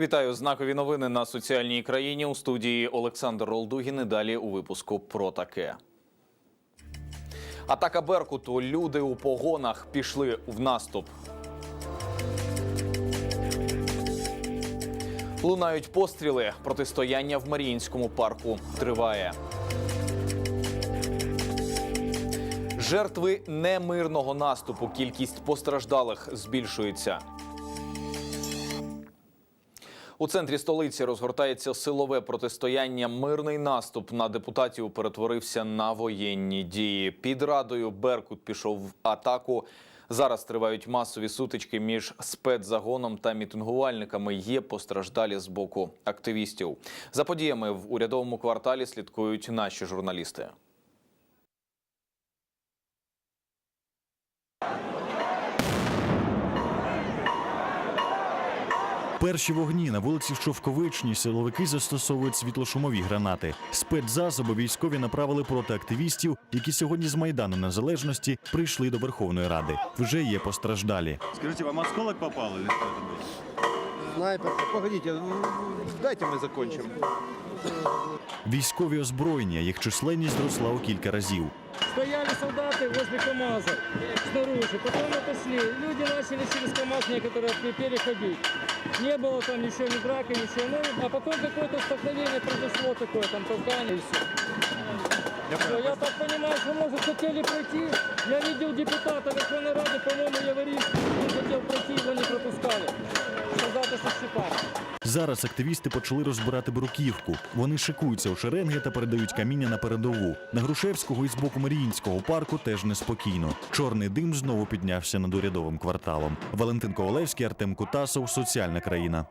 Вітаю знакові новини на соціальній країні у студії Олександр Ролдугін. І далі у випуску про таке. Атака Беркуту. Люди у погонах пішли в наступ. Лунають постріли. Протистояння в Маріїнському парку триває. Жертви немирного наступу. Кількість постраждалих збільшується. У центрі столиці розгортається силове протистояння. Мирний наступ на депутатів перетворився на воєнні дії. Під радою Беркут пішов в атаку. Зараз тривають масові сутички між спецзагоном та мітингувальниками. Є постраждалі з боку активістів. За подіями в урядовому кварталі слідкують наші журналісти. Перші вогні на вулиці Шовковичній силовики застосовують світлошумові гранати. Спецзасоби військові направили проти активістів, які сьогодні з майдану незалежності прийшли до Верховної Ради. Вже є постраждалі. Скажите, вам осколок попал или что это было? Снайпер. Погодите, ну, дайте мы закончим. Військові озброєння, їх численність зросла у кілька разів. Стояли солдаты возле КАМАЗа снаружи, потом отошли. Люди начали через КАМАЗ некоторые переходить. Не было там ничего, ни драка, ничего. Ну, а потом какое-то столкновение произошло такое, там толкание и все. Всё, я так понимаю, что, может, хотели пройти. Я видел депутата Верховной Рады, по-моему, Яворівський. Он хотел пройти, его не пропускали. Зараз активісти почали розбирати бруківку. Вони шикуються у шеренги та передають каміння на передову. На Грушевського і з боку Маріїнського парку теж неспокійно. Чорний дим знову піднявся над урядовим кварталом. Валентин Ковалевський, Артем Кутасов, Соціальна країна.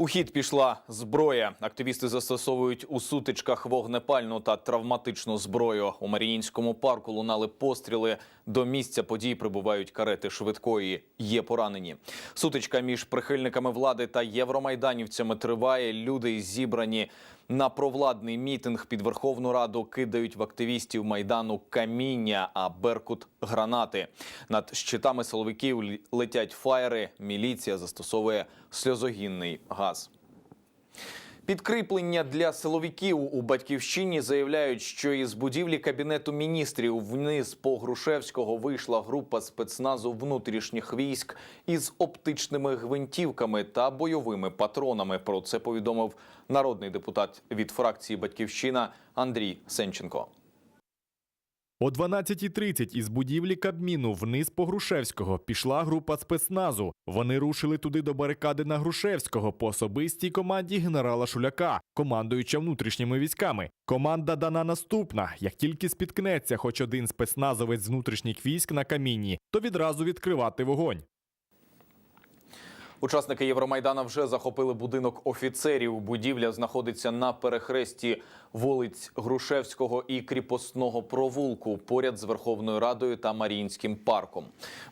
У хід пішла зброя. Активісти застосовують у сутичках вогнепальну та травматичну зброю. У Маріїнському парку лунали постріли. До місця подій прибувають карети швидкої. Є поранені. Сутичка між прихильниками влади та євромайданівцями триває. Люди зібрані на провладний мітинг під Верховну Раду кидають в активістів майдану каміння, а Беркут гранати. Над щитами силовиків летять фаєри. Міліція застосовує сльозогінний газ. Підкріплення для силовиків у батьківщині заявляють, що із будівлі кабінету міністрів вниз по Грушевського вийшла група спецназу внутрішніх військ із оптичними гвинтівками та бойовими патронами. Про це повідомив народний депутат від фракції Батьківщина Андрій Сенченко. О 12.30 із будівлі Кабміну вниз по Грушевського пішла група спецназу. Вони рушили туди до барикади на Грушевського по особистій команді генерала Шуляка, командуюча внутрішніми військами. Команда дана наступна: як тільки спіткнеться хоч один спецназовець з внутрішніх військ на камінні, то відразу відкривати вогонь. Учасники Євромайдана вже захопили будинок офіцерів. Будівля знаходиться на перехресті вулиць Грушевського і Кріпосного провулку поряд з Верховною Радою та Маріїнським парком.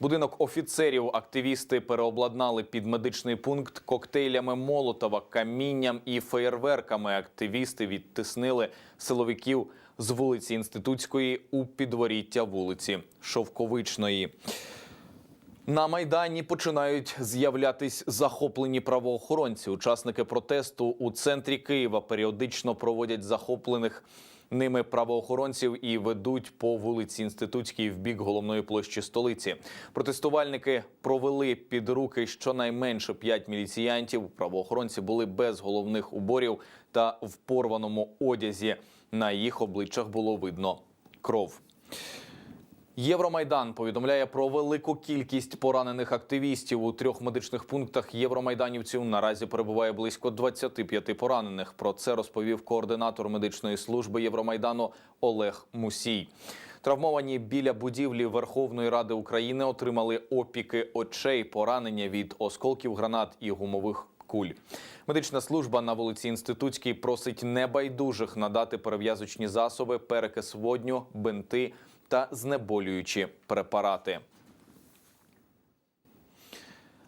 Будинок офіцерів активісти переобладнали під медичний пункт коктейлями Молотова, камінням і феєрверками. Активісти відтиснили силовиків з вулиці Інститутської у підворіття вулиці Шовковичної. На майдані починають з'являтись захоплені правоохоронці. Учасники протесту у центрі Києва періодично проводять захоплених ними правоохоронців і ведуть по вулиці Інститутській в бік головної площі столиці. Протестувальники провели під руки щонайменше п'ять міліціянтів. Правоохоронці були без головних уборів та в порваному одязі. На їх обличчях було видно кров. Євромайдан повідомляє про велику кількість поранених активістів у трьох медичних пунктах євромайданівців. Наразі перебуває близько 25 поранених. Про це розповів координатор медичної служби Євромайдану Олег Мусій. Травмовані біля будівлі Верховної Ради України отримали опіки очей, поранення від осколків гранат і гумових куль. Медична служба на вулиці Інститутській просить небайдужих надати перев'язочні засоби, перекис водню, бинти та знеболюючі препарати.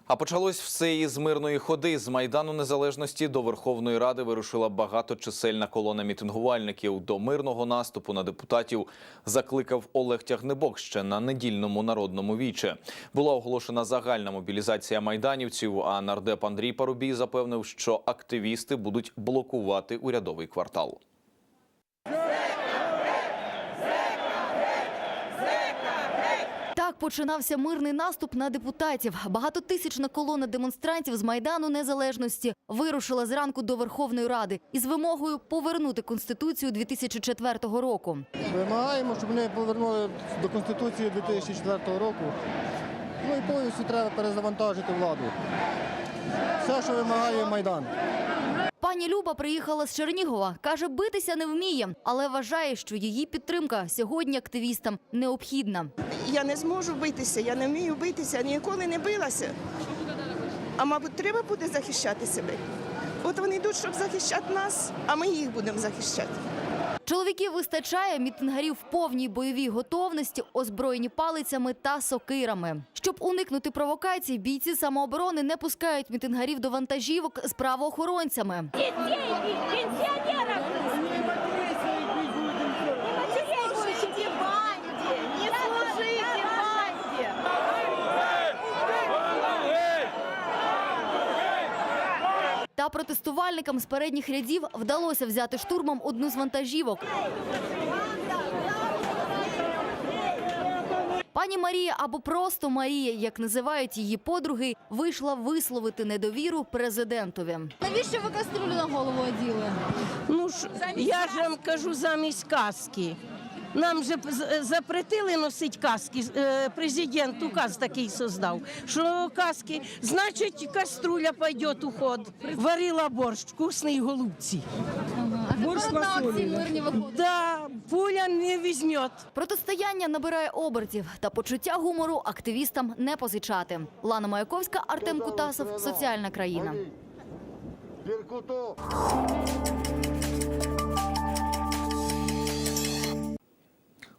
А почалось все із мирної ходи. З майдану незалежності до Верховної Ради вирушила багаточисельна колона мітингувальників. До мирного наступу на депутатів закликав Олег Тягнебок ще на недільному народному віче. Була оголошена загальна мобілізація майданівців. А нардеп Андрій Парубій запевнив, що активісти будуть блокувати урядовий квартал. Так починався мирний наступ на депутатів. Багатотисячна колона демонстрантів з майдану незалежності вирушила зранку до Верховної Ради із вимогою повернути конституцію 2004 року. Вимагаємо, щоб вони повернули до Конституції 2004 року. Ну і повністю треба перезавантажити владу. Все, що вимагає Майдан. Пані Люба приїхала з Чернігова. каже, битися не вміє, але вважає, що її підтримка сьогодні активістам необхідна. Я не зможу битися, я не вмію битися, ніколи не билася. А мабуть, треба буде захищати себе. От вони йдуть, щоб захищати нас, а ми їх будемо захищати. Чоловіків вистачає мітингарів в повній бойовій готовності, озброєні палицями та сокирами. Щоб уникнути провокацій, бійці самооборони не пускають мітингарів до вантажівок з правоохоронцями. Не Та протестувальникам з передніх рядів вдалося взяти штурмом одну з вантажівок. Пані Марія або просто Марія, як називають її подруги, вийшла висловити недовіру президентові. Навіщо ви кастрюлю на голову оділи? Ну ж, я ж вам кажу замість каски. Нам же запретили носити каски. Е, Президент указ такий создав, що каски, значить, каструля пойде у ход. Варила борщ, вкусний голубці. Борщ на акції мирні виходить. Да, пуля не візьмет. Протистояння набирає обертів та почуття гумору активістам не позичати. Лана Маяковська, Артем Кутасов, Соціальна країна.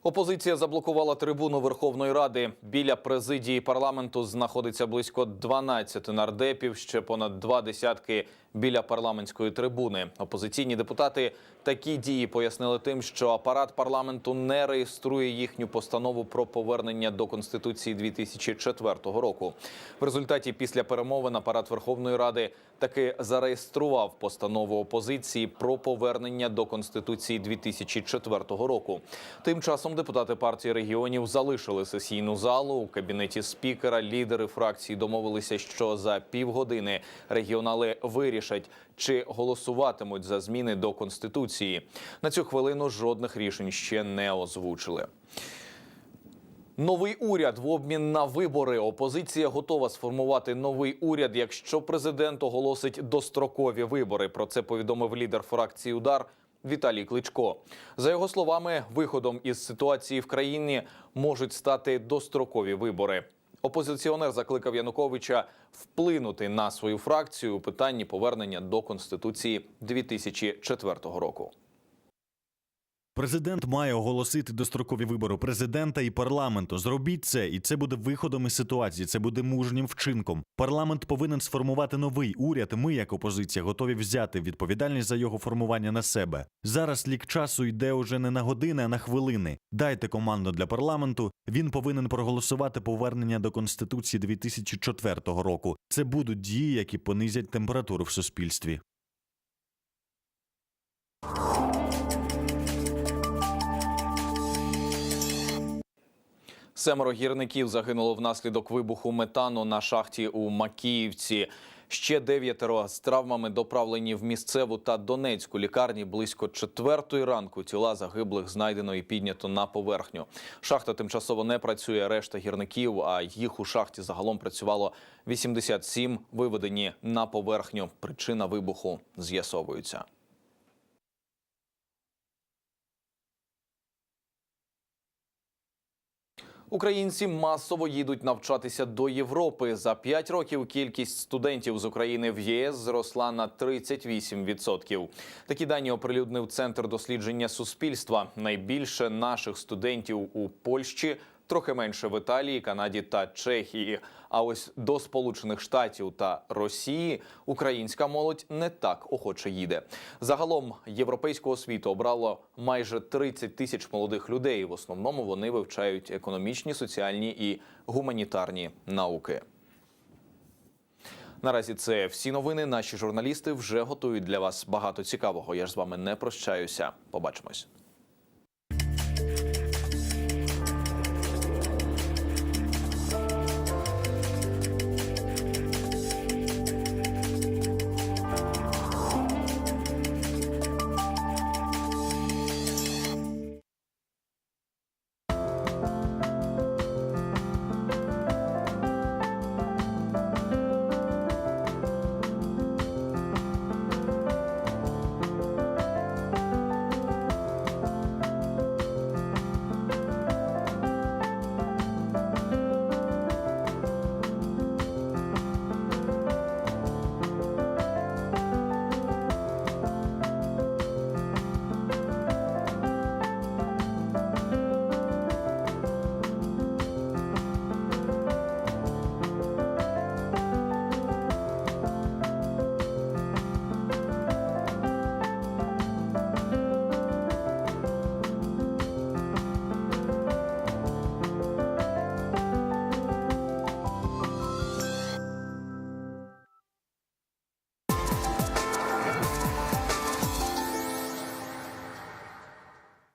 Опозиція заблокувала трибуну Верховної Ради. Біля президії парламенту знаходиться близько 12 нардепів, ще понад два десятки біля парламентської трибуни. Опозиційні депутати такі дії пояснили тим, що апарат парламенту не реєструє їхню постанову про повернення до конституції 2004 року. В результаті після перемовин апарат Верховної Ради таки зареєстрував постанову опозиції про повернення до конституції 2004 року. Тим часом депутати партії регіонів залишили сесійну залу у кабінеті спікера. Лідери фракції домовилися, що за півгодини регіонали вирішать, чи голосуватимуть за зміни до конституції. На цю хвилину жодних рішень ще не озвучили. Новий уряд в обмін на вибори. Опозиція готова сформувати новий уряд, якщо президент оголосить дострокові вибори. Про це повідомив лідер фракції Удар Віталій Кличко. За його словами, виходом із ситуації в країні можуть стати дострокові вибори. Опозиціонер закликав Януковича вплинути на свою фракцію у питанні повернення до конституції 2004 року. Президент має оголосити дострокові вибори президента і парламенту. Зробіть це, і це буде виходом із ситуації. Це буде мужнім вчинком. Парламент повинен сформувати новий уряд. Ми, як опозиція, готові взяти відповідальність за його формування на себе. Зараз лік часу йде уже не на години, а на хвилини. Дайте команду для парламенту. Він повинен проголосувати повернення до конституції 2004 року. Це будуть дії, які понизять температуру в суспільстві. Семеро гірників загинуло внаслідок вибуху метану на шахті у Макіївці. Ще дев'ятеро з травмами доправлені в місцеву та Донецьку лікарні. Близько четвертої ранку тіла загиблих знайдено і піднято на поверхню. Шахта тимчасово не працює. Решта гірників, а їх у шахті загалом працювало 87, виведені на поверхню. Причина вибуху з'ясовується. Українці масово їдуть навчатися до Європи. За п'ять років кількість студентів з України в ЄС зросла на 38%. Такі дані оприлюднив центр дослідження суспільства. Найбільше наших студентів у Польщі трохи менше в Італії, Канаді та Чехії. А ось до Сполучених Штатів та Росії українська молодь не так охоче їде. Загалом європейську освіту обрало майже 30 тисяч молодих людей. В основному вони вивчають економічні, соціальні і гуманітарні науки. Наразі це всі новини. Наші журналісти вже готують для вас багато цікавого. Я ж з вами не прощаюся. Побачимось.